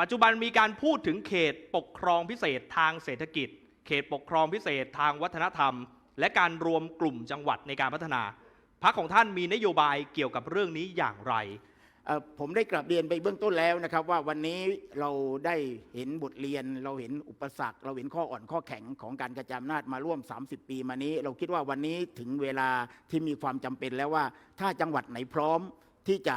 ปัจจุบันมีการพูดถึงเขตปกครองพิเศษทางเศรษฐกิจ เขตปกครองพิเศษทางวัฒนธรรม และการรวมกลุ่มจังหวัดในการพัฒนาพรรคของท่านมีนโยบายเกี่ยวกับเรื่องนี้อย่างไร ผมได้กลับเรียนไปเบื้องต้นแล้วนะครับ ว่าวันนี้เราได้เห็นบทเรียน เราเห็นอุปสรรค เราเห็นข้ออ่อนข้อแข็งของการกระจายอำนาจมาร่วม 30 ปีมานี้ เราคิดว่าวันนี้ถึงเวลาที่มีความจำเป็นแล้วว่า ถ้าจังหวัดไหนพร้อมที่จะ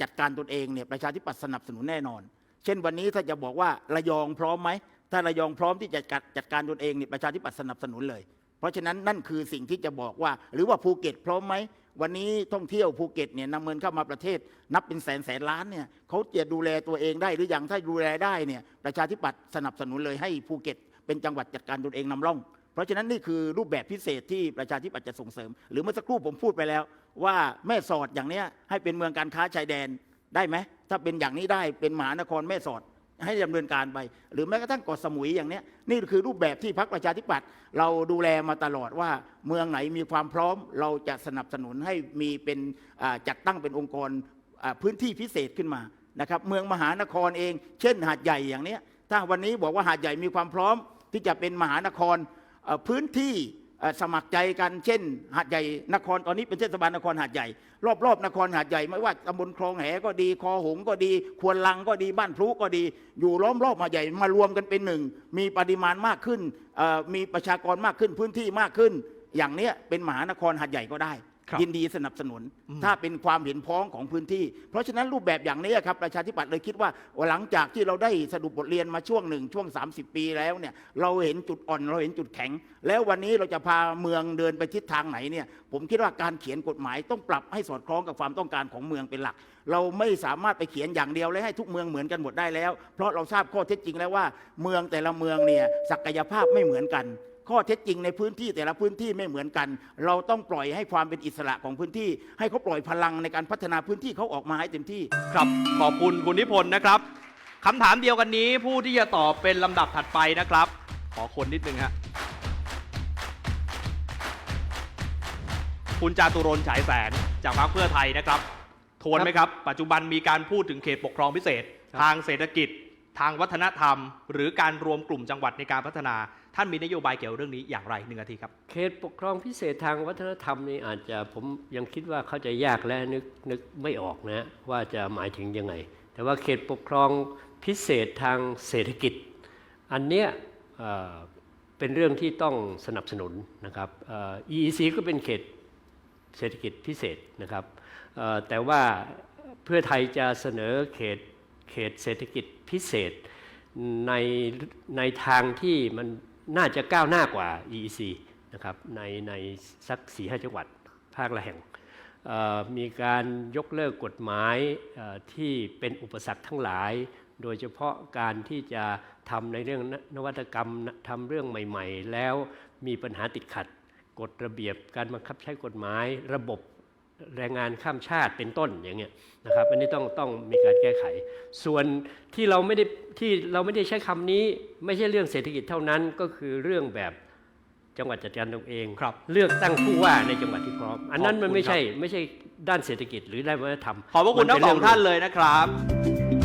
จัดการตนเองเนี่ยประชาธิปัตย์สนับสนุนแน่นอน เช่นวันนี้ถ้าจะบอกว่าระยองพร้อมไหม ถ้าระยองพร้อมที่จะจัดจัดการตนเองเนี่ยประชาธิปัตย์สนับสนุนเลย เพราะฉะนั้นนั่นคือสิ่งที่จะบอกว่า หรือว่าภูเก็ตพร้อมไหม วันนี้ท่องเที่ยวภูเก็ตเนี่ยนำเงินเข้ามาประเทศ นับเป็นแสนแสนล้านเนี่ยเขาจะดูแลตัวเองได้หรือยังถ้าดูแลได้เนี่ยประชาธิปัตย์สนับสนุนเลยให้ภูเก็ต เป็นจังหวัดจัดการตนเองนำร่อง เพราะฉะนั้นนี่คือรูปแบบพิเศษที่ประชาธิปัตย์จะส่งเสริม หรือเมื่อสักครู่ผมพูดไปแล้ว ว่าแม่สอดอย่างเนี้ยให้เป็นเมืองการค้าชายแดนได้ไหม ถ้าเป็นอย่างนี้ได้เป็นมหานครแม่สอดให้ดำเนินการไป หรือแม้กระทั่งเกาะสมุยอย่างนี้นี่คือรูปแบบที่พรรคประชาธิปัตย์เราดูแลมาตลอดว่า เมืองไหนมีความพร้อม เราจะสนับสนุนให้มีเป็นจัดตั้งเป็นองค์กรพื้นที่พิเศษขึ้นมานะครับเมืองมหานครเอง เช่น หาดใหญ่อย่างนี้ถ้าวันนี้บอกว่าหาดใหญ่มีความพร้อมที่จะเป็นมหานครพื้นที่ สมัครใจกันเช่น หาดใหญ่นครตอนนี้เป็นเทศบาลนครหาดใหญ่ รอบๆนครหาดใหญ่ ไม่ว่าตำบลคลองแหก็ดี คอหงก็ดี ควนลังก็ดีบ้านพลุก็ดี อยู่ล้อมรอบหาดใหญ่มารวมกันเป็นหนึ่ง มีปริมาณมากขึ้นมีประชากรมากขึ้นพื้นที่มากขึ้น อย่างเนี้ยเป็นมหานครหาดใหญ่ก็ได้ ยินดีสนับสนุน ถ้าเป็นความเห็นพ้องของพื้นที่ เพราะฉะนั้นรูปแบบอย่างนี้ครับประชาธิปัตย์เลยคิดว่าหลังจากที่เราได้สรุปบทเรียนมาช่วงหนึ่งช่วง 30 ปีแล้วเนี่ยเราเห็นจุดอ่อนเราเห็นจุดแข็ง แล้ววันนี้เราจะพาเมืองเดินไปทิศทางไหนเนี่ยผมคิดว่าการเขียนกฎหมายต้องปรับให้สอดคล้องกับความต้องการของเมืองเป็นหลัก เราไม่สามารถไปเขียนอย่างเดียวและให้ทุกเมืองเหมือนกันหมดได้แล้ว เพราะเราทราบข้อเท็จจริงแล้วว่า เมืองแต่ละเมืองเนี่ยศักยภาพไม่เหมือนกัน ข้อเท็จจริงในพื้นที่แต่ละพื้นที่ไม่เหมือนกัน เราต้องปล่อยให้ความเป็นอิสระของพื้นที่ ให้เขาปล่อยพลังในการพัฒนาพื้นที่เขาออกมาให้เต็มที่ ครับขอบคุณคุณนิพนธ์นะครับคำถามเดียวกันนี้ผู้ที่จะตอบเป็นลำดับถัดไปนะครับ ขอคนนิดนึงฮะคุณจาตุรนต์ฉายแสงจากพรรคเพื่อไทยนะครับ ทวนไหมครับ ปัจจุบันมีการพูดถึงเขตปกครองพิเศษครับทางเศรษฐกิจ ทางวัฒนธรรม หรือการรวมกลุ่มจังหวัดในการพัฒนา ท่านมีนโยบายเกี่ยวกับเรื่องนี้อย่างไรหนึ่งนาทีครับ เขตปกครองพิเศษทางวัฒนธรรมนี่อาจจะผมยังคิดว่าเขาจะยากและนึกนึกไม่ออกนะว่าจะหมายถึงยังไง แต่ว่าเขตปกครองพิเศษทางเศรษฐกิจ อันเนี้ยเป็นเรื่องที่ต้องสนับสนุนนะครับอ่อ EEC ก็เป็นเขตเศรษฐกิจพิเศษนะครับแต่ว่าเพื่อไทยจะเสนอเขตเขตเศรษฐกิจพิเศษในในทางที่มัน น่าจะก้าวหน้ากว่า EEC นะครับในในสักสี่ห้าจังหวัดภาคละแห่ง มีการยกเลิกกฎหมายที่เป็นอุปสรรคทั้งหลาย โดยเฉพาะการที่จะทำในเรื่องนนวัตกรรมทำเรื่องใหม่ ๆ แล้วมีปัญหาติดขัดกฎระเบียบการบังคับใช้กฎหมายระบบ แรงงานข้ามชาติเป็นต้นอย่างเงี้ยนะครับอันนี้ต้องต้องมีการแก้ไข ส่วนที่เราไม่ได้ที่เราไม่ได้ใช้คำนี้ไม่ใช่เรื่องเศรษฐกิจเท่านั้นก็คือเรื่องแบบจังหวัดจัดการตนเองครับเลือกตั้งผู้ว่าในจังหวัดที่พร้อม อันนั้นขอบคุณมันไม่ครับใช่ไม่ใช่ด้านเศรษฐกิจหรือด้านวัฒนธรรมขอบพระคุณมัทั้เป็งสองเรื่ท่านเลยนะครับ